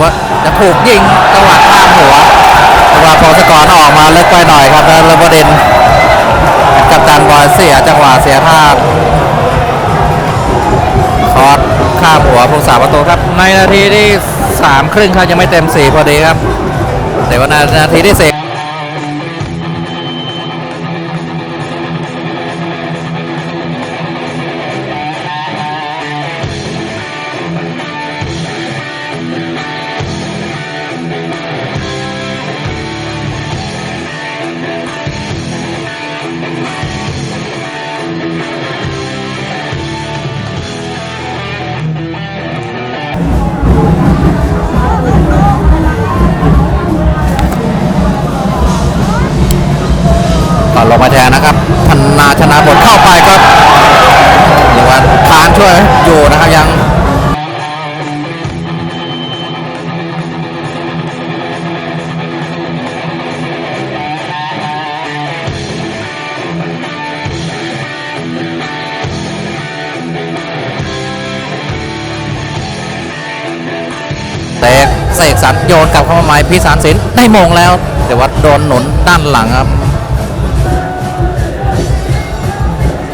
ว่าจะถูกยิงจังหวะข้ามหัวจังหวะพอสกอร์ออกมาเล็กไปหน่อยครับแล้วประเด็นกับจานบอลเสียจังหวะเสียท่าคอร์สข้ามหัวผู้สาประตูครับ ในนาทีที่สามครึ่งครับยังไม่เต็มสี่พอดีครับ แต่ว่านาทีที่สี่ เข้าไปก็เรียกว่าคานช่วยอยู่นะครับยังเตะเสกสรรโยนกลับเข้ามาใหม่พิสารสินได้มงแล้ว แต่ว่าโดนหนุนด้านหลังครับ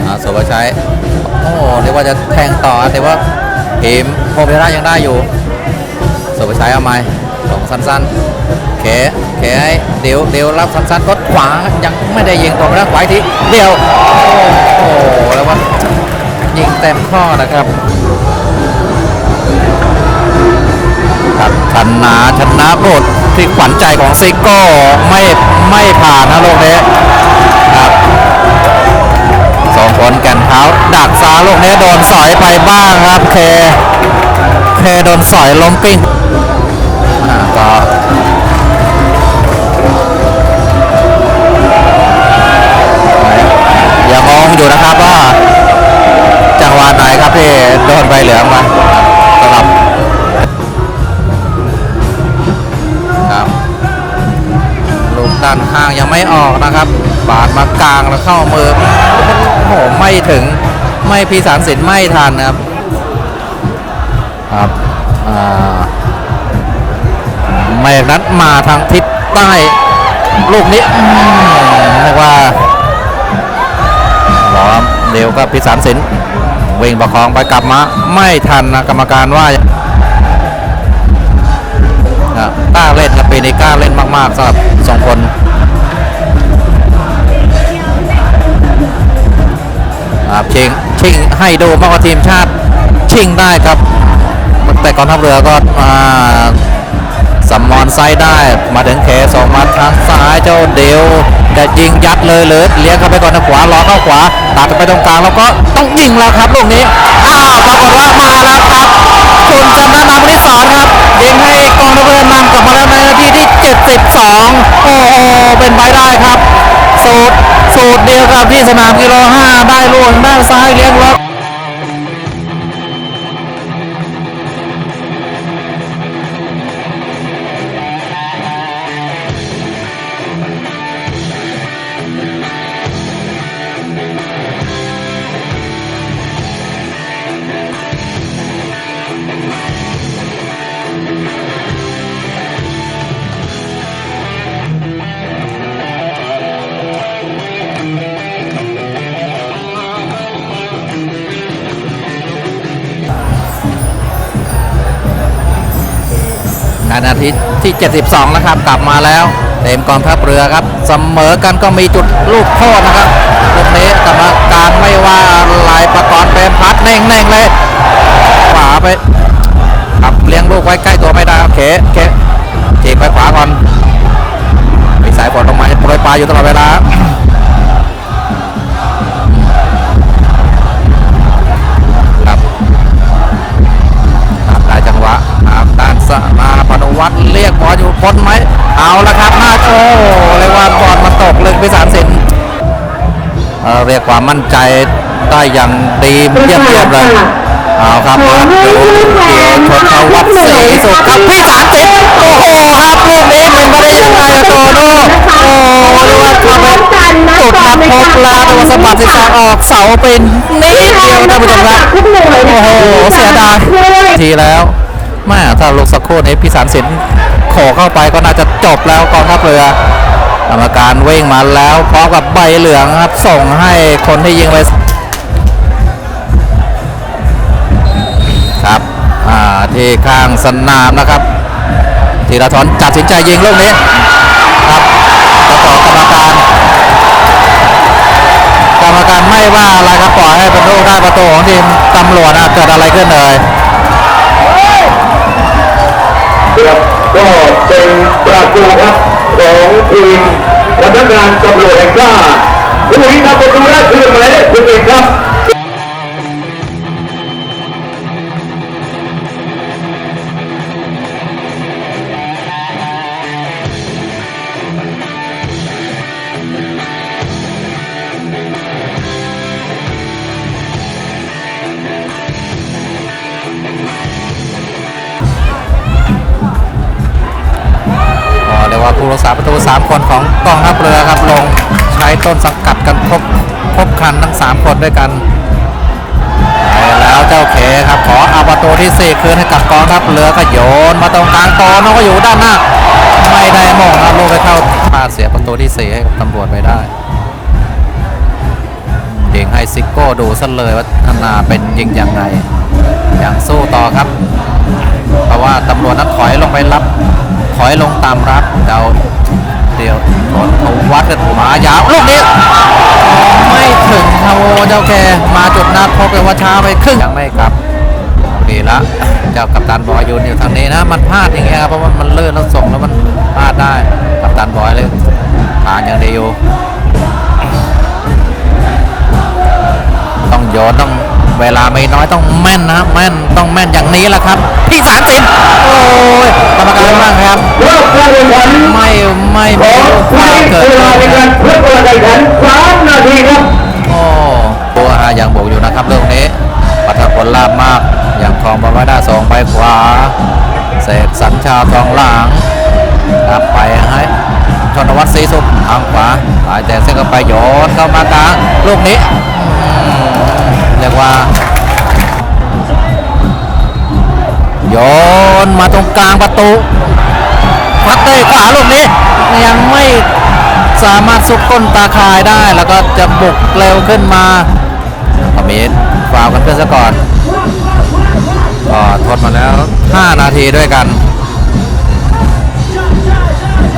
อาสุภาชัยโอ้เรียกว่าจะแทงต่อแต่ว่าทีมโมเปร่ายังได้อยู่สุภาชัยเอาไม้ลงสั้นๆเขเขให้เดี๋ยวเดี๋ยวรับสั้นๆกดขวายังไม่ได้ยิงตรงนะขวาทีเดียวโอ้โหแล้วว่ายิงเต็มข้อนะครับครับชนะชนะบทที่ขวัญใจของซิโก้ไม่ไม่ผ่านนะลูกนี้ ลูกนี้โดนสอยไปบ้างครับเค เคโดนสอยล้มปิ้งอ่าก็ยังงงอยู่นะครับว่าจังหวะไหนครับที่โดนใบเหลืองมาสำหรับครับลูกด้านข้างยังไม่ออกนะครับ บาดมากลางแล้วเข้ามือโอ้โหไม่ถึง ไม่พีสารสินไม่ทันครับ ครับอ่าไม่นัดมาทางทิศใต้ลูกนี้เรียกว่าล้อมเร็วก็พิสารสินวิ่งประคองไปกลับมา ไม่ทันนะกรรมการว่าครับกล้าเล่นครับปีนี้กล้าเล่นมากๆสำหรับสองคนครับชิง ชิงให้ดูมากกว่าทีมชาติชิงได้ครับ แต่กองทัพเรือก็อาสัมมอนไซด์ได้มาถึงเคสองมาทางซ้ายเจ้าเดียวแต่ยิงยัดเลยเลยเลี้ยงเข้าไปก่อนทางขวารอเข้าขวาตัดไปตรงกลางแล้วก็ต้องยิงแล้วครับลูกนี้อ้าวปรากฏว่ามาแล้วครับคุณชนะนามนิสรครับยิงให้กองทัพเรือนำกลับมาแล้วในนาทีที่ 72 โอ้โหเป็นไปได้ครับ สูตรสูตรเดียวกับที่สนามกิโลห้าได้ลูกด้ซ้ายเลี้ยงล็อก นาทีที่ 72 นะครับ กลับมาแล้ว เต็มกองทัพเรือครับ เสมอกันก็มีจุดลูกโทษนะครับลูกนี้กรรมการไม่ว่าอะไรประกรณ์เป็นพัดเน่งๆเลยขวาไปครับเลี้ยงลูกไว้ใกล้ตัวไม่ได้ครับเขเขจีบไปขวาก่อนมีสายฝนลงมาโปรยปลายอยู่ตลอดเวลา สนาพนวัตรเรียกบอลอยู่พ้นไหมเอาละครับน้าโชว์เรียกว่าบอลมันตกเลึกพิสารสินเออเรียกความมั่นใจได้อย่างดีเยี่ยมเยี่ยมเลยเอาครับดูเกียรติชนเขาวัดศรีสุขครับพิสารสินโอ้โหครับลูกนี้เป็นไปได้ยังไงโตโน่โอ้เรียกว่าเข้าไปจุดนัดพบแล้วดูสะบัดศีรษะออกเสาเป็นนิดเดียวท่านผู้ชมครับโอ้โหเสียดายทีแล้ว แม่ถ้าลูกสักครู่นี้พิสารสินขอเข้าไปก็น่าจะจบแล้วกองทัพเรือกรรมการเว่งมาแล้วพร้อมกับใบเหลืองครับส่งให้คนที่ยิงไปครับที่ข้างสนามนะครับธีรทรตัดสินใจยิงลูกนี้ครับจะต่อกรรมการ กรรมการไม่ว่าอะไรครับปล่อยให้เป็นลูกได้ประตูของทีมตำรวจนะเกิดอะไรขึ้นเลย ครับก็เป็นประตูครับของทีมพนักงานตำรวจแห่งชาติผู้ที่ทำประตูแรกคือหมายเลขสิบเอ็ดครับ เรียกว่าประตู 3 คนของกองทัพเรือครับลงใช้ต้นสังกัดกันครบครบคันทั้ง 3 คนด้วยกันแล้วเจ้าเขครับขอเอาประตูที่ 4 คืนให้กับกองทัพเรือก็โยนมาตรงกลางโตน้องก็อยู่ด้านหน้า ไม่ได้มองครับลูกไปเข้าพาเสียประตูที่ 4 ให้กับตำรวจไปได้ยิงให้ซิโก้ดูซะเลยว่าธนาเป็นยิงยังไงยังสู้ต่อครับ เพราะว่าตำรวจนั้นถอยลงไปรับ ถอยลงตามรับเดาเดียวผลเขาวัดกันมายาวลูกนี้ไม่ถึงครับโอ้เจ้าแกมาจุดนัดพบเลยว่าช้าไปครึ่งยังไม่กลับดีละเจ้ากัปตันบอยอยู่อยู่ทางนี้นะมันพลาดอย่างเงี้ยครับเพราะว่ามันเลื่อนแล้วส่งแล้วมันพลาดได้กัปตันบอยเลยผ่านอย่างเดียวต้องโยนต้อง เวลาไม่น้อยต้องแม่นนะแม่นต้องแม่นอย่างนี้แหละครับพี่สารสินโอ้ยกรรมการบ้างครับไม่ไม่ขมีองลูกผู้ฟาวที่เกิดเวลาในนการเพื่อการแข่งขันสามนาทีครับโอ้ตัวอายังบอกอยู่นะครับเรื่องนี้ปัทผลลาบมากอย่างทองบอลไว้ได้สองไปขวาเสกสรรชาทองหลางครับไปให้ชนวัฒน์ศรีสุขทางขวาหายแต่เส้นก็ไปโยนเข้ามากลางลูกนี้ เรียกว่าโยนมาตรงกลางประตูพัดด้ขวาลูกนี้ยังไม่สามารถซุกก้นตาคายได้แล้วก็จะบุกเร็วขึ้นมาคอมมินฟาวกันเพื่อนซะก่อนก็ทดมาแล้ว 5 นาทีด้วยกัน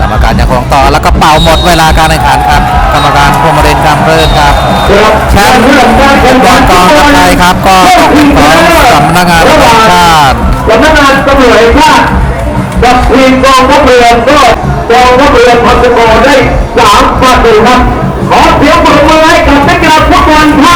กรรมการยังคงต่อแล้วก็เป่าหมดเวลาการแข่งขันครับ กรรมการพรหมเดชคำเรื่นครับครับแชมป์เรื่องการแข่งบอขัลนกองทัพไทยครับก็ของสำนักงานตำรวจแห่งชาติสำนักงานตำรวจแห่งชาติกับทีมกองทัพเรือก็กองทัพเรือทำสกอร์ได้สามประตูครับขอเสียงปรบมือให้กับนักกีฬาฟุตบอลท่า